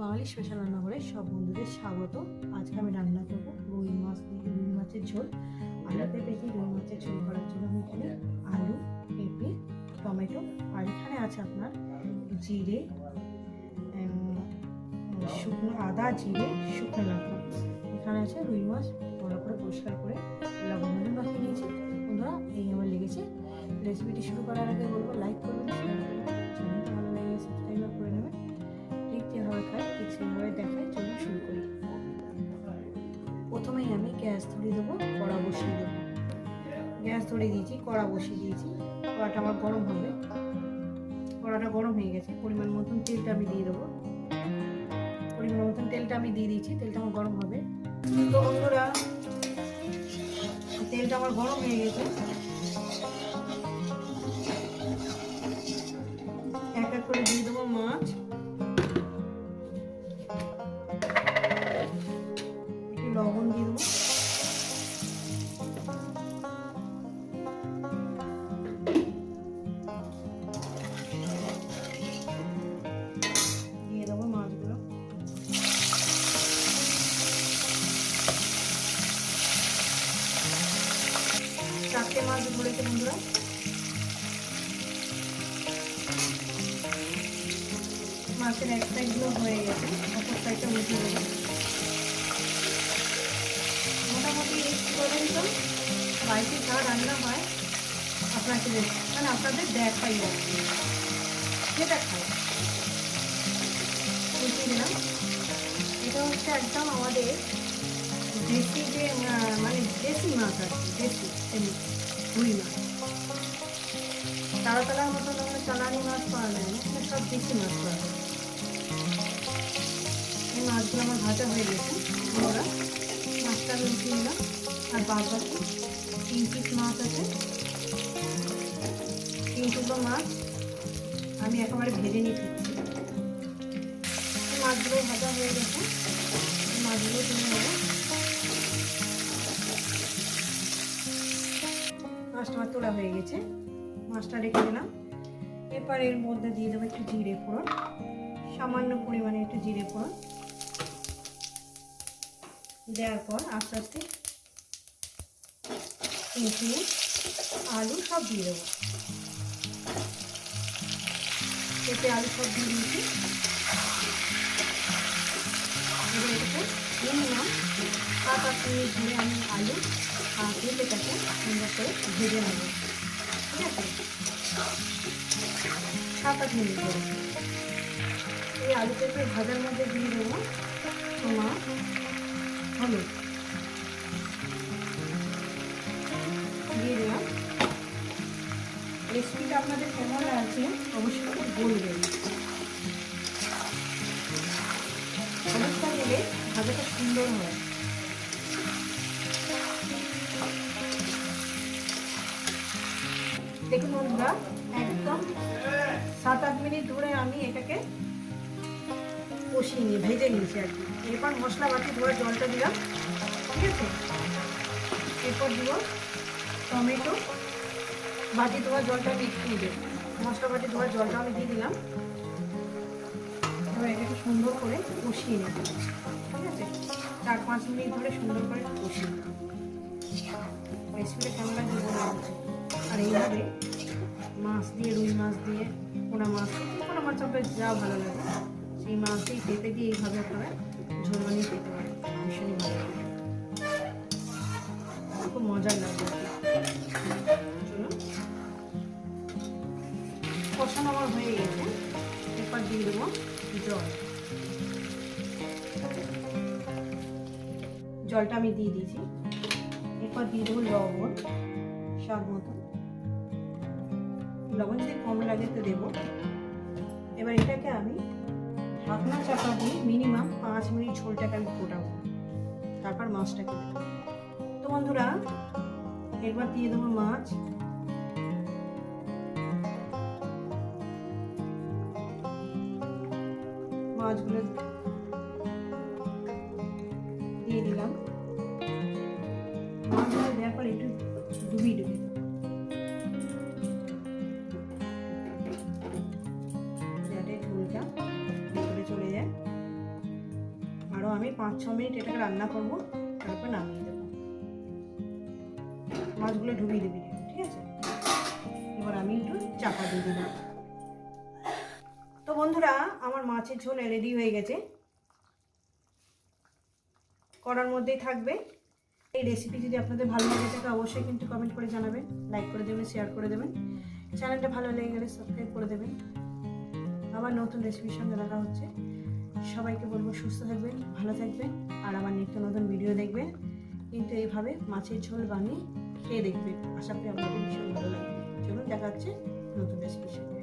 বাঙালি special রান্না রান্নাঘরে সব বন্ধুদের স্বাগত। আজকে আমি রান্না করব রুই মাছ দিয়ে রুই মাছের ঝোল। আলু পেঁপে রুই মাছের ঝোল করার জন্য আমি এখানে আলু, পেঁপে, টমেটো আর এখানে আছে আপনার জিরে শুকনো আদা, জিরে, শুকনো লঙ্কা। এখানে আছে রুই মাছ ভালো করে পরিষ্কার করে লবণ হলুদ মাখিয়ে নিয়েছি। বন্ধুরা, এই আমার লেগেছে। রেসিপিটি শুরু করার গ্যাস ধরিয়ে দেবো, কড়া বসিয়ে দেবো। গ্যাস ধরিয়ে দিয়েছি, কড়া বসিয়ে দিয়েছি। কড়াটা আমার গরম হবে। কড়াটা গরম হয়ে গেছে। পরিমাণ মতন তেলটা আমি দিয়ে দেবো। পরিমাণ মতন তেলটা আমি দিয়ে দিয়েছি, তেলটা আমার গরম হবে। তো বন্ধুরা, তেলটা আমার গরম হয়ে গেছে। এক এক করে দিয়ে দেবো মাছ। লবণ দিয়ে দেবো। মাছ ধরেছে বন্ধুরা। মাছের এক সাইডগুলো হয়ে গেছে অপর সাইডটা উঠে দেবো মোটামুটি কি করবেন তো বাড়িতে যা রান্না হয়, আপনাকে মানে আপনাদের দেখাই আর। যেটা খাই উঠিয়ে দিলাম। এটা হচ্ছে একদম আমাদের দেশি যে মানে দেশি মাছ আর কি, দেশি রুই মাছ তারা তালার মতন আমরা চালানি মাছ পাওয়া যায় না সব দেশি মাছ পাওয়া যায়। এই মাছগুলো আমার ভাজা হয়ে গেছে আমরা মাছটা আমি উঠিয়ে নিলাম আর বাদ বাকি তিন পিস মাছ আছে। তিন টুকরো মাছ আমি একেবারে ভেজে ফিরছি মাছগুলো ভাজা হয়ে গেছে মাছগুলো তুলে নেব। মাছটা আমার তোলা হয়ে গেছে। মাছটা রেখে দিলাম। এরপর এর মধ্যে দিয়ে দেবো একটু জিরে ফোড়ন। সামান্য পরিমাণে একটু জিরে ফোড়ন। দেওয়ার পর আস্তে আস্তে পেঁপে আলু সব দিয়ে দেবো। পেঁপে আলু সব দিয়ে দিয়েছি। মিনিমাম সাত আট মিনিট আমি আলু আর পেঁপেটাকে করে ভেজে নেব। ঠিক আছে? সাত আট মিনিট এই আলু পেঁপে ভাজার মধ্যে দিয়ে দেবো। তোমার হলুদ। দিয়ে দিলাম। রেসিপিটা আপনাদের কেমন লাগছে অবশ্যই একটু বলবেন। হলুদটা দিলে ভাজাটা সুন্দর হয়। দেখুন বন্ধুরা, একদম সাত আট মিনিট ধরে আমি এটাকে কষিয়ে নিয়ে, ভেজে নিয়েছি আর কি। এরপর মশলা বাটি ধোয়ার জলটা দিলাম, ঠিক আছে? এরপর দিব টমেটো। বাটি ধোয়ার জলটা আমি দেব মশলা বাটি ধোয়ার জলটা আমি দিয়ে দিলাম। এবার এটাকে সুন্দর করে কষিয়ে নেব ঠিক আছে? চার পাঁচ মিনিট ধরে সুন্দর করে কষিয়ে রেসিপিটা কেমন লাগছে। আর এইভাবে মাছ দিয়ে, রুই মাছ দিয়ে, পোনা মাছ পোনা মাছ আপনার যা ভালো লাগে, সেই মাছ দিয়ে পেতে দিয়ে এইভাবে আপনারা ঝোল বানিয়ে খেতে পারেন। ভীষণই ভালো লাগে। খুব মজার কি। চলুন। কষানো আমার হয়ে গেছে। এরপর দিয়ে দেবো জল। জলটা আমি দিয়ে দিয়েছি। এরপর দিয়ে দেবো লবণ, স্বাদ মতো। লবণ যদি কম লাগে তো দেবো। এবার এটাকে আমি ঢাকনা চাপা দিয়ে মিনিমাম পাঁচ মিনিট ঝোলটাকে আমি ফোটাবো। তারপর মাছটাকে তো বন্ধুরা এবার দিয়ে দেবো মাছ। মাছগুলো দিয়ে দিলাম। মাছগুলো দেওয়ার পর একটু ডুবিয়ে ডুবিয়ে আরও আমি পাঁচ, ছ মিনিট এটাকে রান্না করব, তারপর নামিয়ে দেবো। মাছগুলো ঢুকিয়ে দিবি, ঠিক আছে? এবার আমি একটু চাপা দিয়ে দিলাম তো বন্ধুরা, আমার মাছের ঝোল রেডি হয়ে গেছে। করার মধ্যেই থাকবে। এই রেসিপি যদি আপনাদের ভালো লাগে থাকে, অবশ্যই কিন্তু কমেন্ট করে জানাবেন লাইক করে দেবেন শেয়ার করে দেবেন। চ্যানেলটা ভালো লেগে গেলে সাবস্ক্রাইব করে দেবেন। আবার নতুন রেসিপির সঙ্গে দেখা হচ্ছে। সবাইকে বলব সুস্থ থাকবেন, ভালো থাকবেন, আর আমার নিত্য নতুন ভিডিও দেখবেন। কিন্তু এইভাবে মাছের ঝোল বানিয়ে খেয়ে দেখবেন। আশা করি আপনাদের ভীষণ ভালো লাগবে। চলুন দেখা হচ্ছে নতুন রেসিপির সাথে।